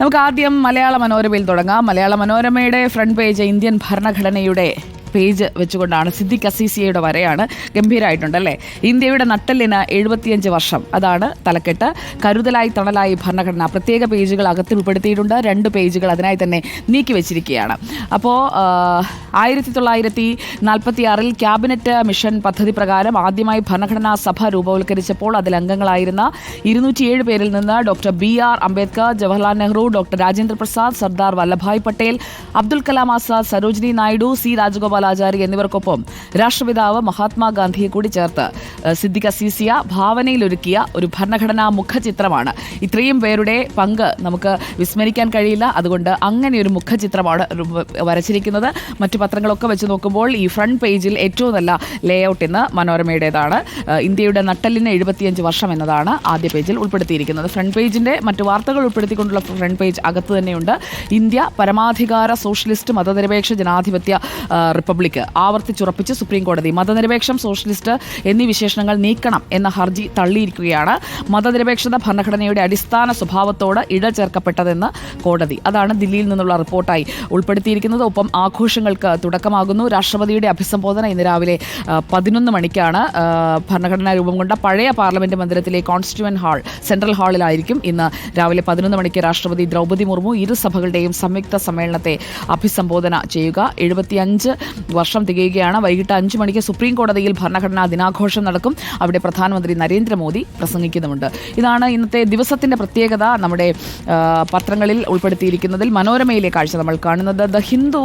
നമുക്ക് ആദ്യം മലയാള മനോരമയിൽ തുടങ്ങാം. മലയാള മനോരമയുടെ ഫ്രണ്ട് പേജ് ഇന്ത്യൻ ഭരണഘടനയുടെ പേജ് വെച്ചുകൊണ്ടാണ് സിദ്ദിഖ് അസീസിയയുടെ വരെയാണ് ഗംഭീരമായിട്ടുണ്ട് അല്ലേ ഇന്ത്യയുടെ നട്ടലിന് എഴുപത്തിയഞ്ച് വർഷം. അതാണ് തലക്കെട്ട്. കരുതലായി തണലായി ഭരണഘടന പ്രത്യേക പേജുകൾ അകത്ത് ഉൾപ്പെടുത്തിയിട്ടുണ്ട്. രണ്ട് പേജുകൾ അതിനായി തന്നെ നീക്കി വെച്ചിരിക്കുകയാണ്. അപ്പോൾ ആയിരത്തി തൊള്ളായിരത്തി നാൽപ്പത്തി ആറിൽ ക്യാബിനറ്റ് മിഷൻ പദ്ധതി പ്രകാരം ആദ്യമായി ഭരണഘടനാ സഭ രൂപവൽക്കരിച്ചപ്പോൾ അതിൽ അംഗങ്ങളായിരുന്ന ഇരുന്നൂറ്റിയേഴ് പേരിൽ നിന്ന് doctor B R Ambedkar Jawaharlal Nehru doctor Rajendra Prasad Sardar Vallabhbhai Patel Abdul Kalam Azad Sarojini Naidu C Rajagopalachari എന്നിവർക്കൊപ്പം രാഷ്ട്രപിതാവ് മഹാത്മാഗാന്ധിയെ കൂടി ചേർത്ത് സിദ്ദിഖ അസീസിയ ഭാവനയിലൊരുക്കിയ ഒരു ഭരണഘടനാ മുഖചിത്രമാണ്. ഇത്രയും പേരുടെ പങ്ക് നമുക്ക് വിസ്മരിക്കാൻ കഴിയില്ല. അതുകൊണ്ട് അങ്ങനെ ഒരു മുഖചിത്രമാണ് വരച്ചിരിക്കുന്നത്. മറ്റു പത്രങ്ങളൊക്കെ വെച്ച് നോക്കുമ്പോൾ ഈ ഫ്രണ്ട് പേജിൽ ഏറ്റവും നല്ല ലേഔട്ട് ഇന്ന് മനോരമയുടേതാണ്. ഇന്ത്യയുടെ നട്ടലിന് എഴുപത്തിയഞ്ച് വർഷം എന്നതാണ് ആദ്യ പേജിൽ ഉൾപ്പെടുത്തിയിരിക്കുന്നത്. ഫ്രണ്ട് പേജിന്റെ മറ്റു വാർത്തകൾ ഉൾപ്പെടുത്തിക്കൊണ്ടുള്ള ഫ്രണ്ട് പേജ് അകത്ത് തന്നെയുണ്ട്. ഇന്ത്യ പരമാധികാര സോഷ്യലിസ്റ്റ് മതനിരപേക്ഷ ജനാധിപത്യ ആ, റിപ്പബ്ലിക് ആവർത്തിച്ചുറപ്പിച്ച് സുപ്രീംകോടതി മതനിരപേക്ഷം സോഷ്യലിസ്റ്റ് എന്നീ വിശേഷണങ്ങൾ നീക്കണം എന്ന ഹർജി തള്ളിയിരിക്കുകയാണ്. മതനിരപേക്ഷത ഭരണഘടനയുടെ അടിസ്ഥാന സ്വഭാവത്തോട് ഇഴചേർക്കപ്പെട്ടതെന്ന് കോടതി. അതാണ് ദില്ലിയിൽ നിന്നുള്ള റിപ്പോർട്ടായി ഉൾപ്പെടുത്തിയിരിക്കുന്നത്. ഒപ്പം ആഘോഷങ്ങൾക്ക് തുടക്കമാകുന്നു. രാഷ്ട്രപതിയുടെ അഭിസംബോധന ഇന്ന് രാവിലെ പതിനൊന്ന് മണിക്കാണ്. ഭരണഘടനാ രൂപം കൊണ്ട പഴയ പാർലമെന്റ് മന്ദിരത്തിലെ കോൺസ്റ്റിറ്റ്യൂവൻ ഹാൾ സെൻട്രൽ ഹാളിലായിരിക്കും ഇന്ന് രാവിലെ പതിനൊന്ന് മണിക്ക് രാഷ്ട്രപതി ദ്രൗപദി മുർമു ഇരു സഭകളുടെയും സംയുക്ത സമ്മേളനത്തെ അഭിസംബോധന ചെയ്യുക. എഴുപത്തിയഞ്ച് വർഷം തികയുകയാണ്. വൈകിട്ട് അഞ്ച് മണിക്ക് സുപ്രീം കോടതിയിൽ ഭരണഘടനാ ദിനാഘോഷം നടക്കും. അവിടെ പ്രധാനമന്ത്രി നരേന്ദ്രമോദി പ്രസംഗിക്കുന്നുമുണ്ട്. ഇതാണ് ഇന്നത്തെ ദിവസത്തിന്റെ പ്രത്യേകത നമ്മുടെ പത്രങ്ങളിൽ ഉൾപ്പെടുത്തിയിരിക്കുന്നതിൽ മനോരമയിലെ കാഴ്ച നമ്മൾ കാണുന്നത്. ദ ഹിന്ദു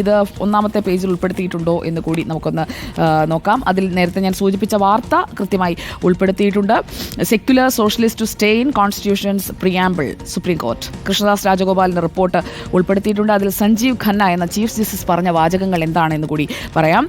ഇത് ഒന്നാമത്തെ പേജിൽ ഉൾപ്പെടുത്തിയിട്ടുണ്ടോ എന്ന് കൂടി നമുക്കൊന്ന് നോക്കാം. അതിൽ നേരത്തെ ഞാൻ സൂചിപ്പിച്ച വാർത്ത കൃത്യമായി ഉൾപ്പെടുത്തിയിട്ടുണ്ട്. Secular socialist to stay in constitution's preamble supreme court. Krishnadas രാജഗോപാലിന്റെ report ഉൾപ്പെടുത്തിയിട്ടുണ്ട്. അതിൽ സഞ്ജീവ് ഖന്ന എന്ന ചീഫ് ജസ്റ്റിസ് പറഞ്ഞ വാചകങ്ങൾ എന്താണെന്ന് കൂടി പറയാം.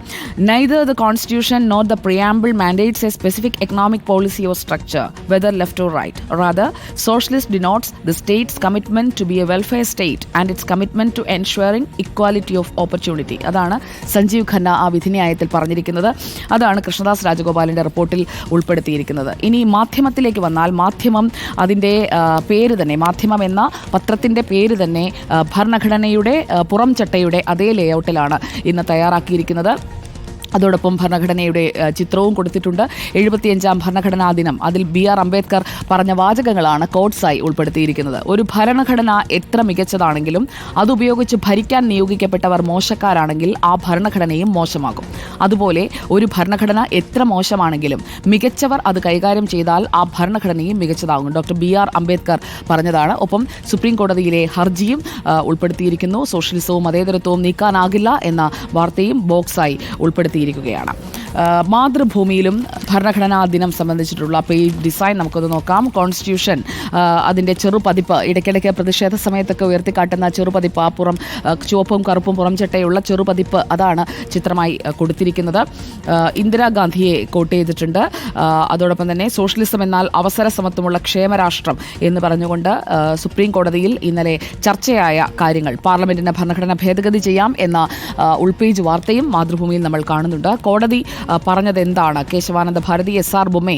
Neither the constitution not the preamble mandates a specific economic policy or structure whether left or right rather socialist denotes the state's commitment to be a welfare state and its commitment to ensuring equality of opportunity അതാണ് സഞ്ജീവ് ഖന്ന ആ വിധിന്യായത്തിൽ പറഞ്ഞിരിക്കുന്നത്. അതാണ് കൃഷ്ണദാസ് രാജഗോപാലിന്റെ റിപ്പോർട്ടിൽ ഉൾപ്പെടുത്തിയിരിക്കുന്നത്. ഇനി മാധ്യമത്തിലേക്ക് വന്നാൽ മാധ്യമം അതിന്റെ പേര് തന്നെ മാധ്യമം എന്ന പത്രത്തിന്റെ പേര് തന്നെ ഭരണഘടനയുടെ പുറം ചട്ടയുടെ അതേ ലേഔട്ടിലാണ് ഇന്ന് തയ്യാറാക്കിയിരിക്കുന്നത്. അതോടൊപ്പം ഭരണഘടനയുടെ ചിത്രവും കൊടുത്തിട്ടുണ്ട്. എഴുപത്തിയഞ്ചാം ഭരണഘടനാ ദിനം. അതിൽ ബി ആർ അംബേദ്കർ പറഞ്ഞ വാചകങ്ങളാണ് കോട്ട്സായി ഉൾപ്പെടുത്തിയിരിക്കുന്നത്. ഒരു ഭരണഘടന എത്ര മികച്ചതാണെങ്കിലും അതുപയോഗിച്ച് ഭരിക്കാൻ നിയോഗിക്കപ്പെട്ടവർ മോശക്കാരാണെങ്കിൽ ആ ഭരണഘടനയും മോശമാകും. അതുപോലെ ഒരു ഭരണഘടന എത്ര മോശമാണെങ്കിലും മികച്ചവർ അത് കൈകാര്യം ചെയ്താൽ ആ ഭരണഘടനയും മികച്ചതാകും. ഡോക്ടർ ബി ആർ അംബേദ്കർ പറഞ്ഞതാണ്. ഒപ്പം സുപ്രീം കോടതിയിലെ ഹർജിയും ഉൾപ്പെടുത്തിയിരിക്കുന്നു. സോഷ്യലിസവും മതേതരത്വവും നീക്കാനാകില്ല എന്ന വാർത്തയും ബോക്സായി ഉൾപ്പെടുത്തിയിരിക്കുകയാണ് ആ, മാതൃഭൂമിയിലും ഭരണഘടനാ ദിനം സംബന്ധിച്ചിട്ടുള്ള പേജ് ഡിസൈൻ നമുക്കൊന്ന് നോക്കാം. കോൺസ്റ്റിറ്റ്യൂഷൻ അതിന്റെ ചെറുപതിപ്പ് ഇടയ്ക്കിടയ്ക്ക് പ്രതിഷേധ സമയത്തൊക്കെ ഉയർത്തിക്കാട്ടുന്ന ചെറുപതിപ്പ് ആ പുറം ചുവപ്പും കറുപ്പും പുറം ചട്ടയുള്ള ചെറുപതിപ്പ് അതാണ് ചിത്രമായി കൊടുത്തിരിക്കുന്നത്. ഇന്ദിരാഗാന്ധിയെ കോട്ട് ചെയ്തിട്ടുണ്ട്. അതോടൊപ്പം തന്നെ സോഷ്യലിസം എന്നാൽ അവസര സമത്വമുള്ള ക്ഷേമരാഷ്ട്രം എന്ന് പറഞ്ഞുകൊണ്ട് സുപ്രീം കോടതിയിൽ ഇന്നലെ ചർച്ചയായ കാര്യങ്ങൾ പാർലമെന്റിന് ഭരണഘടന ഭേദഗതി ചെയ്യാം എന്ന ഉൾപേജ് വാർത്തയും മാതൃഭൂമിയിൽ നമ്മൾ കാണുന്നുണ്ട് കോടതി പറഞ്ഞത് എന്താണ്? കേശവാനന്ദ ഭാരതി എസ് ആർ ബൊമ്മെ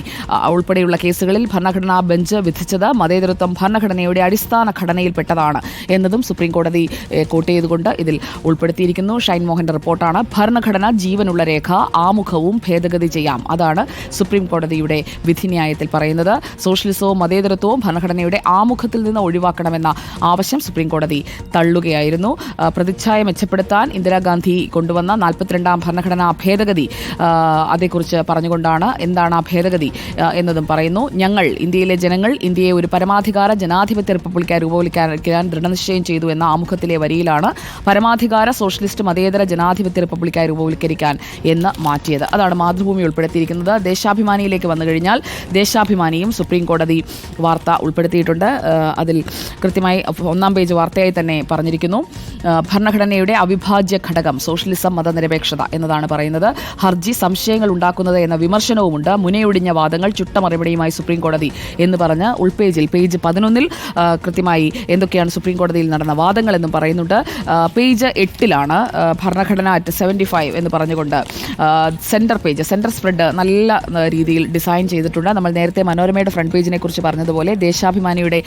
ഉൾപ്പെടെയുള്ള കേസുകളിൽ ഭരണഘടനാ ബെഞ്ച് വിധിച്ചത് മതേതരത്വം ഭരണഘടനയുടെ അടിസ്ഥാന ഘടനയിൽപ്പെട്ടതാണ് എന്നതും സുപ്രീം കോടതി കോട്ട് ചെയ്തുകൊണ്ട് ഇതിൽ ഉൾപ്പെടുത്തിയിരിക്കുന്നു. ഷൈൻ മോഹന്റെ റിപ്പോർട്ടാണ്. ഭരണഘടന ജീവനുള്ള രേഖ ആമുഖവും ഭേദഗതി ചെയ്യാം. അതാണ് സുപ്രീം കോടതിയുടെ വിധിന്യായത്തിൽ പറയുന്നത്. സോഷ്യലിസവും മതേതരത്വവും ഭരണഘടനയുടെ ആമുഖത്തിൽ നിന്ന് ഒഴിവാക്കണമെന്ന ആവശ്യം സുപ്രീം കോടതി തള്ളുകയായിരുന്നു. പ്രതിച്ഛായ മെച്ചപ്പെടുത്താൻ ഇന്ദിരാഗാന്ധി കൊണ്ടുവന്ന നാൽപ്പത്തിരണ്ടാം ഭരണഘടനാ ഭേദഗതി അതേക്കുറിച്ച് പറഞ്ഞുകൊണ്ടാണ് എന്താണ് ആ ഭേദഗതി എന്നതും പറയുന്നു. ഞങ്ങൾ ഇന്ത്യയിലെ ജനങ്ങൾ ഇന്ത്യയെ ഒരു പരമാധികാര ജനാധിപത്യ റിപ്പബ്ലിക്കായി രൂപവൽക്കരിക്കാൻ ദൃഢനിശ്ചയം ചെയ്തു എന്ന ആമുഖത്തിലെ വരിയിലാണ് പരമാധികാര സോഷ്യലിസ്റ്റ് മതേതര ജനാധിപത്യ റിപ്പബ്ലിക്കായി രൂപവൽക്കരിക്കാൻ എന്ന് മാറ്റിയത്. അതാണ് മാതൃഭൂമി ഉൾപ്പെടുത്തിയിരിക്കുന്നത്. ദേശാഭിമാനിയിലേക്ക് വന്നു കഴിഞ്ഞാൽ ദേശാഭിമാനിയും സുപ്രീം കോടതി വാർത്ത ഉൾപ്പെടുത്തിയിട്ടുണ്ട്. അതിൽ കൃത്യമായി ഒന്നാം പേജ് വാർത്തയായി തന്നെ പറഞ്ഞിരിക്കുന്നു. ഭരണഘടനയുടെ അവിഭാജ്യ ഘടകം സോഷ്യലിസം മതനിരപേക്ഷത എന്നതാണ് പറയുന്നത്. പറയുന്നത്. ഹർജി സംശയങ്ങൾ ഉണ്ടാക്കുന്നത് എന്ന വിമർശനവുമുണ്ട്. മുനയൊടിഞ്ഞ വാദങ്ങൾ ചുട്ട മറുപടിയുമായി സുപ്രീം കോടതി എന്ന് പറഞ്ഞ് ഉൾപേജിൽ പേജ് പതിനൊന്നിൽ കൃത്യമായി എന്തൊക്കെയാണ് സുപ്രീം കോടതിയിൽ നടന്ന വാദങ്ങൾ എന്നും പറയുന്നുണ്ട്. പേജ് എട്ടിലാണ് ഭരണഘടന അറ്റ് സെവന്റി ഫൈവ് എന്ന് പറഞ്ഞുകൊണ്ട് സെന്റർ പേജ് സെന്റർ സ്പ്രെഡ് നല്ല രീതിയിൽ ഡിസൈൻ ചെയ്തിട്ടുണ്ട്. നമ്മൾ നേരത്തെ മനോരമയുടെ ഫ്രണ്ട് പേജിനെ കുറിച്ച് പറഞ്ഞതുപോലെ ദേശാഭിമാനിയുടെ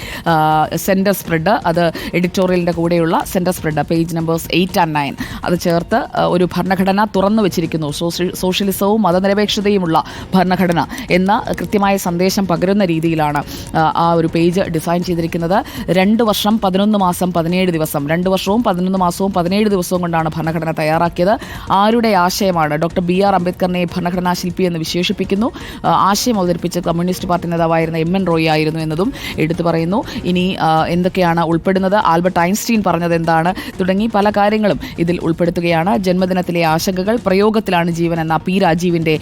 സെന്റർ സ്പ്രെഡ് അത് എഡിറ്റോറിയലിന്റെ കൂടെയുള്ള centre spread page numbers eight and nine അത് ചേർത്ത് ഒരു ഭരണഘടന തുറന്നു വെച്ചിരിക്കുന്നു. സോഷ്യ സോഷ്യലിസവും മതനിരപേക്ഷതയുമുള്ള ഭരണഘടന എന്ന കൃത്യമായ സന്ദേശം പകരുന്ന രീതിയിലാണ് ആ, ഒരു പേജ് ഡിസൈൻ ചെയ്തിരിക്കുന്നത്. രണ്ട് വർഷം പതിനൊന്ന് മാസം പതിനേഴ് ദിവസം. രണ്ട് വർഷവും പതിനൊന്ന് മാസവും പതിനേഴ് ദിവസവും കൊണ്ടാണ് ഭരണഘടന തയ്യാറാക്കിയത്. ആരുടെ ആശയമാണ് ഡോക്ടർ ബി ആർ അംബേദ്കറിനെ ഭരണഘടനാ ശില്പി എന്ന് വിശേഷിപ്പിക്കുന്നു? ആശയം അവതരിപ്പിച്ച കമ്മ്യൂണിസ്റ്റ് പാർട്ടി നേതാവായിരുന്ന എം എൻ റോയി ആയിരുന്നു എന്നതും എടുത്തു പറയുന്നു. ഇനി എന്തൊക്കെയാണ് ഉൾപ്പെടുന്നത്? ആൽബർട്ട് ഐൻസ്റ്റീൻ പറഞ്ഞത് എന്താണ് തുടങ്ങി പല കാര്യങ്ങളും ഇതിൽ ഉൾപ്പെടുത്തുകയാണ്. ജന്മദിനത്തിലെ ആശങ്കകൾ പ്രയോഗത്തിലാണ് ജീവൻ എന്ന പി രാജീവിന്റെ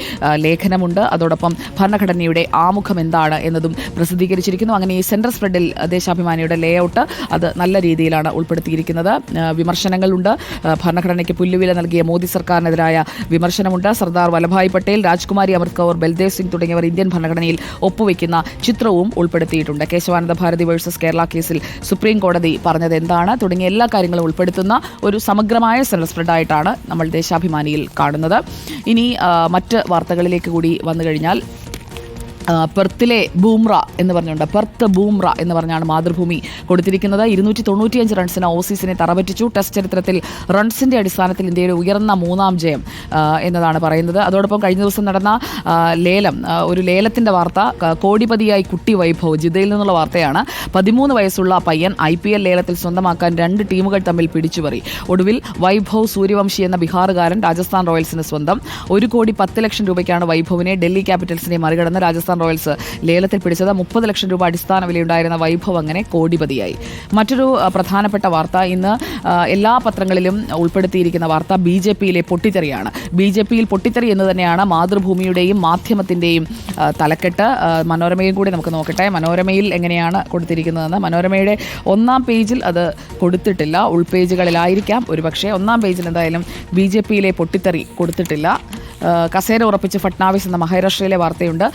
ലേഖനമുണ്ട്. അതോടൊപ്പം ഭരണഘടനയുടെ ആമുഖം എന്താണ് എന്നതും പ്രസിദ്ധീകരിച്ചിരിക്കുന്നു. അങ്ങനെ ഈ സെൻട്രൽ സ്പ്രെഡിൽ ദേശാഭിമാനിയുടെ ലേഔട്ട് അത് നല്ല രീതിയിലാണ് ഉൾപ്പെടുത്തിയിരിക്കുന്നത്. വിമർശനങ്ങളുണ്ട്. ഭരണഘടനയ്ക്ക് പുല്ലുവില നൽകിയ മോദി സർക്കാരിനെതിരായ വിമർശനമുണ്ട്. സർദാർ വല്ലഭായ് പട്ടേൽ രാജ്കുമാരി അമൃത് കൗർ ബൽദേവ് സിംഗ് തുടങ്ങിയവർ ഇന്ത്യൻ ഭരണഘടനയിൽ ഒപ്പുവെക്കുന്ന ചിത്രവും ഉൾപ്പെടുത്തിയിട്ടുണ്ട്. കേശവാനന്ദ ഭാരതി വേഴ്സസ് കേരള കേസിൽ സുപ്രീം കോടതി പറഞ്ഞത് എന്താണ്? തുടങ്ങിയ എല്ലാ കാര്യങ്ങളും ഉൾപ്പെടുത്തുന്ന ഒരു സമഗ്രമായ സെൻട്രൽ സ്പ്രെഡായിട്ടാണ് നമ്മൾ ദേശാഭിമാനിയിൽ കാണുന്നത്. ഇനി മറ്റ് വാർത്തകളിലേക്ക് കൂടി വന്നു കഴിഞ്ഞാൽ പെർത്തിലെ ബൂംറ എന്ന് പറഞ്ഞുകൊണ്ട് പെർത്ത് ബൂംറ എന്ന് പറഞ്ഞാണ് മാതൃഭൂമി കൊടുത്തിരിക്കുന്നത്. ഇരുന്നൂറ്റി തൊണ്ണൂറ്റിയഞ്ച് റൺസിന് ഓസീസിനെ തറപറ്റിച്ചു. ടെസ്റ്റ് ചരിത്രത്തിൽ റൺസിന്റെ അടിസ്ഥാനത്തിൽ ഇന്ത്യയുടെ ഉയർന്ന മൂന്നാം ജയം എന്നതാണ് പറയുന്നത്. അതോടൊപ്പം കഴിഞ്ഞ ദിവസം നടന്ന ലേലം ഒരു ലേലത്തിന്റെ വാർത്ത കോടിപതിയായി കുട്ടി വൈഭവ് ജിദ്ദയിൽ നിന്നുള്ള വാർത്തയാണ്. പതിമൂന്ന് വയസ്സുള്ള പയ്യൻ ഐ പി എൽ ലേലത്തിൽ സ്വന്തമാക്കാൻ രണ്ട് ടീമുകൾ തമ്മിൽ പിടിച്ചുപറി. ഒടുവിൽ വൈഭവ് സൂര്യവംശി എന്ന ബീഹാറുകാരൻ രാജസ്ഥാൻ റോയൽസിന് സ്വന്തം. ഒരു കോടി പത്ത് ലക്ഷം രൂപയ്ക്കാണ് വൈഭവിനെ ഡൽഹി ക്യാപിറ്റൽസിനെ മറികടന്ന് രാജസ്ഥാൻ റോയൽസ് ലേലത്തിൽ പിടിച്ചത് മുപ്പത് ലക്ഷം രൂപ അടിസ്ഥാന വിലയുണ്ടായിരുന്ന വൈഭവ് അങ്ങനെ കോടിപതിയായി. മറ്റൊരു പ്രധാനപ്പെട്ട വാർത്ത ഇന്ന് എല്ലാ പത്രങ്ങളിലും ഉൾപ്പെടുത്തിയിരിക്കുന്ന വാർത്ത ബി ജെ പിയിലെ പൊട്ടിത്തെറിയാണ്. ബി ജെ പിയിൽ പൊട്ടിത്തെറി എന്ന് തന്നെയാണ് മാതൃഭൂമിയുടെയും മാധ്യമത്തിന്റെയും തലക്കെട്ട്. മനോരമയും കൂടി നമുക്ക് നോക്കട്ടെ. മനോരമയിൽ എങ്ങനെയാണ് കൊടുത്തിരിക്കുന്നതെന്ന്. മനോരമയുടെ ഒന്നാം പേജിൽ അത് കൊടുത്തിട്ടില്ല. ഉൾപേജുകളിലായിരിക്കാം ഒരുപക്ഷെ. ഒന്നാം പേജിൽ എന്തായാലും ബി ജെ പിയിലെ പൊട്ടിത്തെറി കൊടുത്തിട്ടില്ല. കസേര ഉറപ്പിച്ച് ഫട്നാവിസ് എന്ന മഹാരാഷ്ട്രയിലെ വാർത്തയുണ്ട്.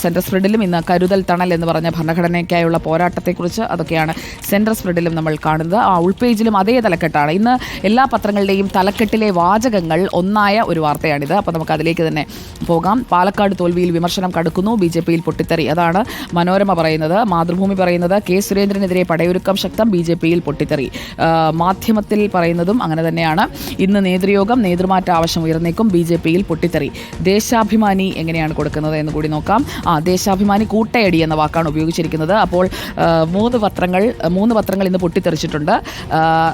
സെൻട്രൽ സ്പ്രെഡിലും ഇന്ന് കരുതൽ തണൽ എന്ന് പറഞ്ഞ ഭരണഘടനയ്ക്കായുള്ള പോരാട്ടത്തെക്കുറിച്ച് അതൊക്കെയാണ് സെൻട്രൽ സ്പ്രെഡിലും നമ്മൾ കാണുന്നത്. ആ ഉൾപേജിലും അതേ തലക്കെട്ടാണ്. ഇന്ന് എല്ലാ പത്രങ്ങളുടെയും തലക്കെട്ടിലെ വാചകങ്ങൾ ഒന്നായ ഒരു വാർത്തയാണിത്. അപ്പോൾ നമുക്ക് അതിലേക്ക് തന്നെ പോകാം. പാലക്കാട് തോൽവിയിൽ വിമർശനം കടുക്കുന്നു. ബി ജെ പിയിൽ പൊട്ടിത്തെറി. അതാണ് മനോരമ പറയുന്നത്. മാതൃഭൂമി പറയുന്നത് കെ സുരേന്ദ്രനെതിരെ പടയൊരുക്കം ശക്തം. ബി ജെ പിയിൽ പൊട്ടിത്തെറി. മാധ്യമത്തിൽ പറയുന്നതും അങ്ങനെ തന്നെയാണ്. ഇന്ന് നേതൃയോഗം നേതൃമാറ്റ ആവശ്യം ഉയർന്നേക്കും. ബി ജെ പിയിൽ പൊട്ടിത്തെറി. ദേശാഭിമാനി എങ്ങനെയാണ് കൊടുക്കുന്നത് എന്ന് കൂടി നോക്കാം. ആ ദേശാഭിമാനി കൂട്ടയടി എന്ന വാക്കാണ് ഉപയോഗിച്ചിരിക്കുന്നത്. അപ്പോൾ മൂന്ന് പത്രങ്ങൾ മൂന്ന് പത്രങ്ങൾ ഇന്ന് പൊട്ടിത്തെറിച്ചിട്ടുണ്ട്.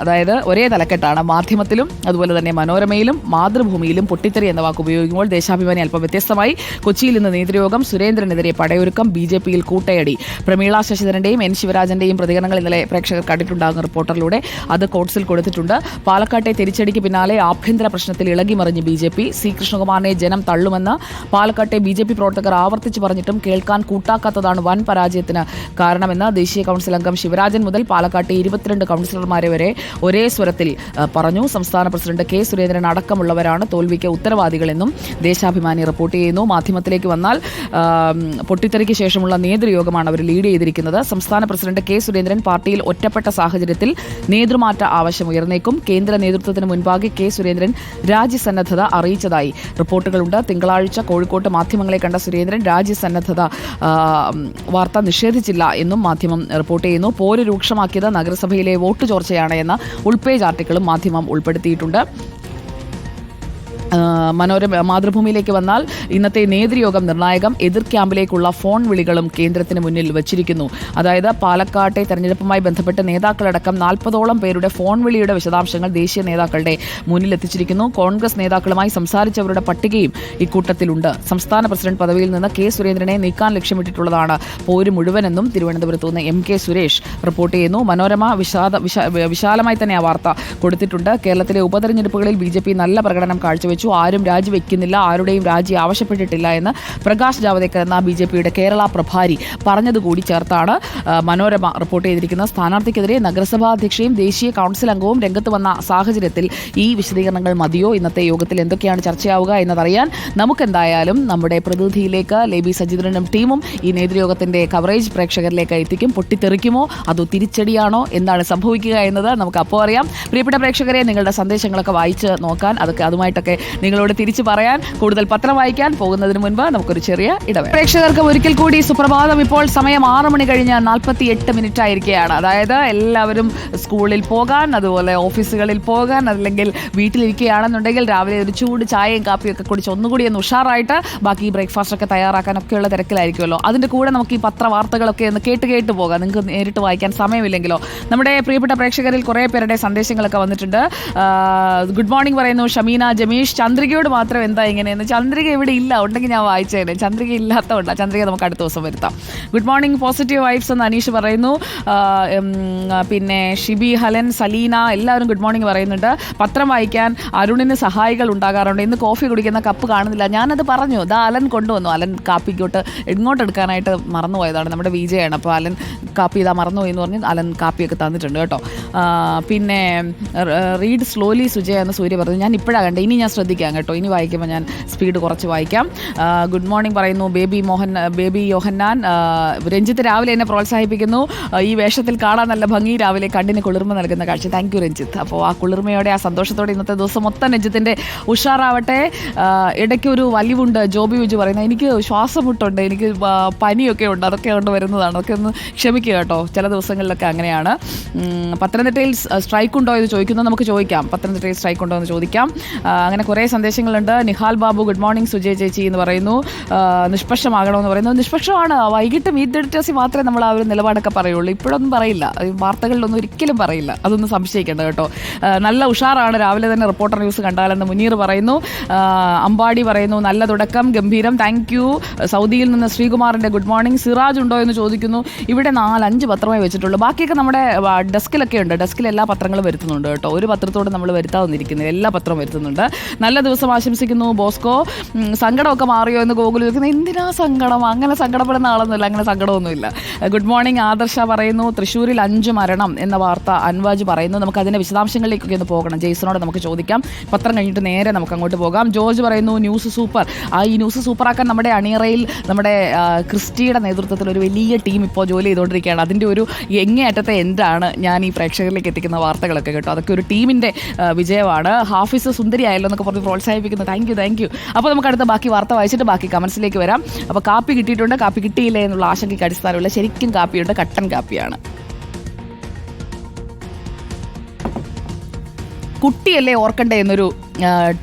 അതായത് ഒരേ തലക്കെട്ടാണ്. മാധ്യമത്തിലും അതുപോലെ തന്നെ മനോരമയിലും മാതൃഭൂമിയിലും പൊട്ടിത്തെറി എന്ന വാക്ക് ഉപയോഗിക്കുമ്പോൾ ദേശാഭിമാനി അല്പം വ്യത്യസ്തമായി. കൊച്ചിയിൽ നിന്ന് നേതൃയോഗം സുരേന്ദ്രനെതിരെ പടയൊരുക്കം ബി ജെ പിയിൽ കൂട്ടയടി. പ്രമീള ശശിധരന്റെയും എൻ ശിവരാജന്റെയും പ്രതികരണങ്ങൾ ഇന്നലെ പ്രേക്ഷകർ കണ്ടിട്ടുണ്ടാകുന്ന റിപ്പോർട്ടറിലൂടെ അത് കോട്സിൽ കൊടുത്തിട്ടുണ്ട്. പാലക്കാട്ടെ തിരിച്ചടിക്ക് പിന്നാലെ ആഭ്യന്തര പ്രശ്നത്തിൽ ഇളകി മറിഞ്ഞ് ബി ജെ പി. സി കൃഷ്ണകുമാറിനെ ജനം തള്ളുമെന്ന് പാലക്കാട്ടെ ബി ജെ പി പ്രവർത്തകർ ആവർത്തിച്ച് പറഞ്ഞിട്ടും കേൾക്കാൻ കൂട്ടാക്കാത്തതാണ് വൻ പരാജയത്തിന് കാരണമെന്ന് ദേശീയ കൗൺസിൽ അംഗം ശിവരാജൻ മുതൽ പാലക്കാട്ടെ ഇരുപത്തിരണ്ട് കൗൺസിലർമാരെ വരെ ഒരേ സ്വരത്തിൽ പറഞ്ഞു. സംസ്ഥാന പ്രസിഡന്റ് കെ സുരേന്ദ്രൻ അടക്കമുള്ളവരാണ് തോൽവിക്ക് ഉത്തരവാദികളെന്നും ദേശാഭിമാനി റിപ്പോർട്ട് ചെയ്യുന്നു. മാധ്യമത്തിലേക്ക് വന്നാൽ പൊട്ടിത്തെറിക്ക് ശേഷമുള്ള നേതൃയോഗമാണ് അവർ ലീഡ് ചെയ്തിരിക്കുന്നത്. സംസ്ഥാന പ്രസിഡന്റ് കെ സുരേന്ദ്രൻ പാർട്ടിയിൽ ഒറ്റപ്പെട്ട സാഹചര്യത്തിൽ നേതൃമാറ്റ ആവശ്യം ഉയർന്നേക്കും. കേന്ദ്ര നേതൃത്വത്തിന് മുൻപാകെ കെ സുരേന്ദ്രൻ രാജ്യസന്നദ്ധത അറിയിച്ചതായി റിപ്പോർട്ടുകളുണ്ട്. തിങ്കളാഴ്ച കോഴിക്കോട്ട് മാധ്യമങ്ങളെ കണ്ട സുരേന്ദ്രൻ രാജ്യസന്നദ്ധത വാർത്ത നിഷേധിച്ചില്ല എന്നും മാധ്യമം റിപ്പോർട്ട് ചെയ്യുന്നു. പോര് രൂക്ഷമാക്കിയത് നഗരസഭയിലെ വോട്ട് ചോർച്ചയാണ് എന്ന ഉൾപേജ് ആർട്ടിക്കിളും മാധ്യമം ഉൾപ്പെടുത്തിയിട്ടുണ്ട്. മനോരമ മാതൃഭൂമിയിലേക്ക് വന്നാൽ ഇന്നത്തെ നേതൃയോഗം നിർണായകം എതിർ ക്യാമ്പിലേക്കുള്ള ഫോൺ വിളികളും കേന്ദ്രത്തിന് മുന്നിൽ വച്ചിരിക്കുന്നു. അതായത് പാലക്കാട്ടെ തെരഞ്ഞെടുപ്പുമായി ബന്ധപ്പെട്ട് നേതാക്കളടക്കം നാൽപ്പതോളം പേരുടെ ഫോൺ വിളിയുടെ വിശദാംശങ്ങൾ ദേശീയ നേതാക്കളുടെ മുന്നിൽ എത്തിച്ചിരിക്കുന്നു. കോൺഗ്രസ് നേതാക്കളുമായി സംസാരിച്ചവരുടെ പട്ടികയും ഇക്കൂട്ടത്തിലുണ്ട്. സംസ്ഥാന പ്രസിഡന്റ് പദവിയിൽ നിന്ന് കെ സുരേന്ദ്രനെ നീക്കാൻ ലക്ഷ്യമിട്ടിട്ടുള്ളതാണ് പോര് മുഴുവനെന്നും തിരുവനന്തപുരത്ത് നിന്ന് എം കെ സുരേഷ് റിപ്പോർട്ട് ചെയ്യുന്നു. മനോരമ വിശാലമായി തന്നെ ആ വാർത്ത കൊടുത്തിട്ടുണ്ട്. കേരളത്തിലെ ഉപതെരഞ്ഞെടുപ്പുകളിൽ ബി നല്ല പ്രകടനം കാഴ്ചവെച്ചു. പറഞ്ഞയച്ചു ആരും രാജിവെക്കുന്നില്ല ആരുടെയും രാജി ആവശ്യപ്പെട്ടിട്ടില്ല എന്ന് പ്രകാശ് ജാവദേക്കർ എന്ന ബി ജെ പിയുടെ കേരള പ്രഭാരി പറഞ്ഞതുകൂടി ചേർത്താണ് മനോരമ റിപ്പോർട്ട് ചെയ്തിരിക്കുന്ന സ്ഥാനാർത്ഥിക്കെതിരെ നഗരസഭാ അധ്യക്ഷയും ദേശീയ കൗൺസിൽ അംഗവും രംഗത്ത് വന്ന സാഹചര്യത്തിൽ ഈ വിശദീകരണങ്ങൾ മതിയോ? ഇന്നത്തെ യോഗത്തിൽ എന്തൊക്കെയാണ് ചർച്ചയാവുക എന്നതറിയാൻ നമുക്കെന്തായാലും നമ്മുടെ പ്രതിനിധിയിലേക്ക് ലേബി സജിന്ദ്രനും ടീമും ഈ നേതൃയോഗത്തിന്റെ കവറേജ് പ്രേക്ഷകരിലേക്ക് എത്തിക്കും. പൊട്ടിത്തെറിക്കുമോ? അതോ തിരിച്ചടിയാണോ? എന്താണ് സംഭവിക്കുക എന്നത് നമുക്ക് അപ്പോൾ അറിയാം. പ്രിയപ്പെട്ട പ്രേക്ഷകരെ നിങ്ങളുടെ സന്ദേശങ്ങളൊക്കെ വായിച്ച് നോക്കാൻ അതൊക്കെ അതുമായിട്ടൊക്കെ നിങ്ങളോട് തിരിച്ചു പറയാൻ കൂടുതൽ പത്രം വായിക്കാൻ പോകുന്നതിന് മുൻപ് നമുക്കൊരു ചെറിയ ഇടവേള. പ്രേക്ഷകർക്ക് ഒരിക്കൽ കൂടി സുപ്രഭാതം. ഇപ്പോൾ സമയം ആറ് മണി കഴിഞ്ഞ് നാൽപ്പത്തി എട്ട് മിനിറ്റ് ആയിരിക്കുകയാണ്. അതായത് എല്ലാവരും സ്കൂളിൽ പോകാൻ അതുപോലെ ഓഫീസുകളിൽ പോകാൻ അല്ലെങ്കിൽ വീട്ടിലിരിക്കുകയാണെന്നുണ്ടെങ്കിൽ രാവിലെ ഒരു ചൂട് ചായയും കാപ്പിയും ഒക്കെ കുടിച്ച് ഒന്നുകൂടി ഒന്ന് ഉഷാറായിട്ട് ബാക്കി ബ്രേക്ക്ഫാസ്റ്റ് ഒക്കെ തയ്യാറാക്കാനൊക്കെയുള്ള തിരക്കിലായിരിക്കുമല്ലോ. അതിന്റെ കൂടെ നമുക്ക് ഈ പത്രവാർത്തകളൊക്കെ ഒന്ന് കേട്ട് കേട്ട് പോകാം. നിങ്ങൾക്ക് നേരിട്ട് വായിക്കാൻ സമയമില്ലെങ്കിലോ. നമ്മുടെ പ്രിയപ്പെട്ട പ്രേക്ഷകരിൽ കുറേ പേരുടെ സന്ദേശങ്ങളൊക്കെ വന്നിട്ടുണ്ട്. ഗുഡ് മോർണിംഗ് പറയുന്നു. ഷമീന ജമീഷ് ചന്ദ്രികയോട് മാത്രം എന്താ ഇങ്ങനെയെന്ന്? ചന്ദ്രിക ഇവിടെ ഇല്ല ഉണ്ടെങ്കിൽ ഞാൻ വായിച്ചേനെ. ചന്ദ്രിക ഇല്ലാത്തതുകൊണ്ട്. ചന്ദ്രിക നമുക്ക് അടുത്ത ദിവസം വരുത്താം. ഗുഡ് മോർണിംഗ് പോസിറ്റീവ് വൈബ്സ് എന്ന് അനീഷ് പറയുന്നു. പിന്നെ ഷിബി ഹലൻ സലീന എല്ലാവരും ഗുഡ് മോർണിംഗ് പറയുന്നുണ്ട്. പത്രം വായിക്കാൻ അരുണിന് സഹായികൾ ഉണ്ടാകാറുണ്ട്. ഇന്ന് കോഫി കുടിക്കുന്ന കപ്പ് കാണുന്നില്ല. ഞാനത് പറഞ്ഞു. ഇതാ അലൻ കൊണ്ടുവന്നു. അലൻ കാപ്പിക്കോട്ട് എങ്ങോട്ട് എടുക്കാനായിട്ട് മറന്നുപോയതാണ്. നമ്മുടെ വിജയാണ്. അപ്പോൾ അലൻ കാപ്പി ഇതാ മറന്നുപോയി എന്ന് പറഞ്ഞ് അലൻ കാപ്പിയൊക്കെ തന്നിട്ടുണ്ട് കേട്ടോ. പിന്നെ റീഡ് സ്ലോലി സുജയ എന്ന് സൂര്യ പറഞ്ഞു. ഞാൻ ഇപ്പോഴാണ് കണ്ടത്. ഇനി ഞാൻ കേട്ടോ. ഇനി വായിക്കുമ്പോൾ ഞാൻ സ്പീഡ് കുറച്ച് വായിക്കാം. ഗുഡ് മോർണിംഗ് പറയുന്നു. ബേബി മോഹൻ ബേബി യോഹന്നാൻ രഞ്ജിത്ത് രാവിലെ എന്നെ പ്രോത്സാഹിപ്പിക്കുന്നു. ഈ വേഷത്തിൽ കാണാൻ നല്ല ഭംഗി രാവിലെ കണ്ണിന് കുളിർമ നൽകുന്ന കാഴ്ച. Thank you Ranjith. അപ്പോൾ ആ കുളിർമയോടെ ആ സന്തോഷത്തോടെ ഇന്നത്തെ ദിവസം മൊത്തം രഞ്ജിത്തിന്റെ ഉഷാറാവട്ടെ. ഇടയ്ക്ക് ഒരു വലിവുണ്ട്. ജോബി വിജു പറയുന്നത് എനിക്ക് ശ്വാസം മുട്ടുണ്ട് എനിക്ക് പനിയൊക്കെ ഉണ്ട്. അതൊക്കെ കൊണ്ട് വരുന്നതാണ്. അതൊക്കെ ഒന്ന് ക്ഷമിക്കുക കേട്ടോ. ചില ദിവസങ്ങളിലൊക്കെ അങ്ങനെയാണ്. പത്തനംതിട്ടയിൽ സ്ട്രൈക്ക് ഉണ്ടോ എന്ന് ചോദിക്കുന്നത് നമുക്ക് ചോദിക്കാം. പത്തനംതിട്ടയിൽ സ്ട്രൈക്ക് ഉണ്ടോ എന്ന് ചോദിക്കാം. അങ്ങനെ കുറേ സന്ദേശങ്ങളുണ്ട്. നിഹാൽ ബാബു ഗുഡ് മോർണിംഗ് സുജയ് ചേച്ചി എന്ന് പറയുന്നു. നിഷ്പക്ഷമാകണം നിഷ്പക്ഷമാകണമെന്ന് പറയുന്നു. നിഷ്പക്ഷമാണ്. വൈകിട്ട് മീറ്റ് എഡിറ്റേഴ്സിൽ മാത്രമേ നമ്മൾ ആ ഒരു നിലപാടൊക്കെ പറയുള്ളൂ. ഇപ്പോഴൊന്നും പറയില്ല. വാർത്തകളിലൊന്നും ഒരിക്കലും പറയില്ല. അതൊന്നും സംശയിക്കേണ്ട കേട്ടോ. നല്ല ഉഷാറാണ്. രാവിലെ തന്നെ റിപ്പോർട്ടർ ന്യൂസ് കണ്ടാലെന്ന് മുനീർ പറയുന്നു. അമ്പാടി പറയുന്നു നല്ല തുടക്കം ഗംഭീരം താങ്ക് യു സൗദിയിൽ നിന്ന് ശ്രീകുമാറിന്റെ ഗുഡ് മോർണിംഗ് സിറാജ് ഉണ്ടോ? എന്ന് ചോദിക്കുന്നു. ഇവിടെ നാലഞ്ച് പത്രമേ വെച്ചിട്ടുള്ളൂ. ബാക്കിയൊക്കെ നമ്മുടെ ഡെസ്കിലൊക്കെ ഉണ്ട് ഡെസ്കിൽ എല്ലാ പത്രങ്ങളും വരുത്തുന്നുണ്ട് കേട്ടോ. ഒരു പത്രത്തോട് നമ്മൾ വരുത്താവുന്നിരിക്കുന്നത് എല്ലാ പത്രവും വരുത്തുന്നുണ്ട്. നല്ല ദിവസം ആശംസിക്കുന്നു ബോസ്കോ. സങ്കടമൊക്കെ മാറിയോ എന്ന് ഗോകുൽ ചോദിക്കുന്നത് എന്തിനാ സങ്കടം? അങ്ങനെ സങ്കടപ്പെടുന്ന ആളൊന്നുമില്ല അങ്ങനെ സങ്കടമൊന്നുമില്ല. ഗുഡ് മോർണിംഗ് ആദർശ പറയുന്നു തൃശ്ശൂരിൽ അഞ്ച് മരണം എന്ന വാർത്ത അൻവാജ് പറയുന്നു. നമുക്ക് അതിന്റെ വിശദാംശങ്ങളിലേക്കൊക്കെ ഒന്ന് പോകണം. ജെയ്സനോട് നമുക്ക് ചോദിക്കാം. പത്രം കഴിഞ്ഞിട്ട് നേരെ നമുക്ക് അങ്ങോട്ട് പോകാം. ജോർജ് പറയുന്നു ന്യൂസ് സൂപ്പർ. ആ ഈ ന്യൂസ് സൂപ്പറാക്കാൻ നമ്മുടെ അണിയറയിൽ നമ്മുടെ ക്രിസ്റ്റിയുടെ നേതൃത്വത്തിൽ ഒരു വലിയ ടീം ഇപ്പോൾ ജോലി ചെയ്തുകൊണ്ടിരിക്കുകയാണ്. അതിന്റെ ഒരു എങ്ങേയറ്റത്തെ എന്താണ് ഞാൻ ഈ പ്രേക്ഷകരിലേക്ക് എത്തിക്കുന്ന വാർത്തകളൊക്കെ കേട്ടോ. അതൊക്കെ ഒരു ടീമിന്റെ വിജയമാണ്. ഹാഫിസ് സുന്ദരി ആയല്ലോ എന്നൊക്കെ പറഞ്ഞ് പ്രോത്സാഹിപ്പിക്കുന്നു. താങ്ക് യു താങ്ക് യു അപ്പോൾ നമുക്ക് അടുത്ത ബാക്കി വാർത്ത വായിച്ചിട്ട് ബാക്കി കമൻസിലേക്ക് വരാം. അപ്പോൾ കാപ്പി കിട്ടിയിട്ടുണ്ട് കാപ്പി കിട്ടിയില്ലേ എന്നുള്ള ആശങ്കയ്ക്ക് അടിസ്ഥാനമുള്ള ശരിക്കും കാപ്പിയുണ്ട് കട്ടൻ കാപ്പിയാണ്. കുട്ടിയല്ലേ ഓർക്കണ്ടേ എന്നൊരു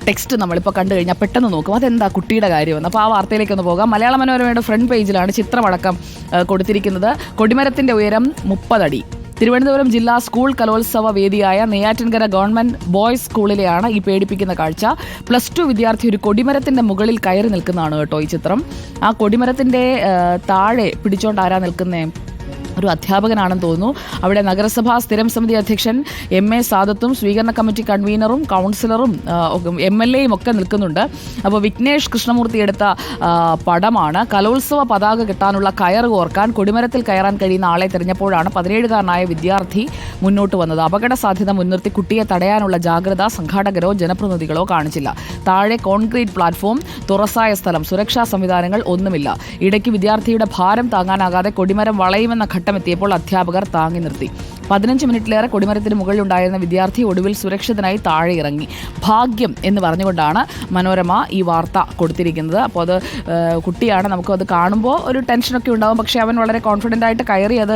ടെക്സ്റ്റ് നമ്മളിപ്പോൾ കണ്ടു കഴിഞ്ഞാൽ പെട്ടെന്ന് നോക്കും. അതെന്താ കുട്ടിയുടെ കാര്യമെന്ന്. അപ്പോൾ ആ വാർത്തയിലേക്ക് ഒന്ന് പോകാം. മലയാള മനോരമയുടെ ഫ്രണ്ട് പേജിലാണ് ചിത്രമടക്കം കൊടുത്തിരിക്കുന്നത്. കൊടിമരത്തിന്റെ ഉയരം മുപ്പതടി. തിരുവനന്തപുരം ജില്ലാ സ്കൂൾ കലോത്സവ വേദിയായ നെയ്യാറ്റിൻകര ഗവൺമെന്റ് ബോയ്സ് സ്കൂളിലെയാണ് ഈ പേടിപ്പിക്കുന്ന കാഴ്ച. പ്ലസ് ടു വിദ്യാർത്ഥി ഒരു കൊടിമരത്തിന്റെ മുകളിൽ കയറി നിൽക്കുന്നതാണ് കേട്ടോ ഈ ചിത്രം. ആ കൊടിമരത്തിന്റെ താഴെ പിടിച്ചോണ്ട് ആരാ നിൽക്കുന്നേ? ഒരു അധ്യാപകനാണെന്ന് തോന്നുന്നു. അവിടെ നഗരസഭാ സ്ഥിരം സമിതി അധ്യക്ഷൻ എം എ സാദത്തും സ്വീകരണ കമ്മിറ്റി കൺവീനറും കൗൺസിലറും എം എൽ എയും ഒക്കെ നിൽക്കുന്നുണ്ട്. അപ്പോൾ വിഘ്നേഷ് കൃഷ്ണമൂർത്തി എടുത്ത പടമാണ്. കലോത്സവ പതാക കിട്ടാനുള്ള കയർ ഓർക്കാൻ കൊടിമരത്തിൽ കയറാൻ കഴിയുന്ന ആളെ തിരഞ്ഞപ്പോഴാണ് പതിനേഴുകാരനായ വിദ്യാർത്ഥി മുന്നോട്ട് വന്നത്. അപകട സാധ്യത മുൻനിർത്തി കുട്ടിയെ തടയാനുള്ള ജാഗ്രത സംഘാടകരോ ജനപ്രതിനിധികളോ കാണിച്ചില്ല. താഴെ കോൺക്രീറ്റ് പ്ലാറ്റ്ഫോം തുറസായ സ്ഥലം സുരക്ഷാ സംവിധാനങ്ങൾ ഒന്നുമില്ല. ഇടയ്ക്ക് വിദ്യാർത്ഥിയുടെ ഭാരം താങ്ങാനാകാതെ കൊടിമരം വളയുമെന്ന ഘട്ടമെത്തിയപ്പോൾ അധ്യാപകർ താങ്ങി നിർത്തി. പതിനഞ്ച് മിനിറ്റിലേറെ കൊടിമരത്തിന് മുകളിലുണ്ടായിരുന്ന വിദ്യാർത്ഥി ഒടുവിൽ സുരക്ഷിതനായി താഴെ ഇറങ്ങി ഭാഗ്യം എന്ന് പറഞ്ഞുകൊണ്ടാണ് മനോരമ ഈ വാർത്ത കൊടുത്തിരിക്കുന്നത്. അപ്പോൾ അത് കുട്ടിയാണ്. നമുക്കത് കാണുമ്പോൾ ഒരു ടെൻഷനൊക്കെ ഉണ്ടാകും പക്ഷേ അവൻ വളരെ കോൺഫിഡന്റ് ആയിട്ട് കയറി അത്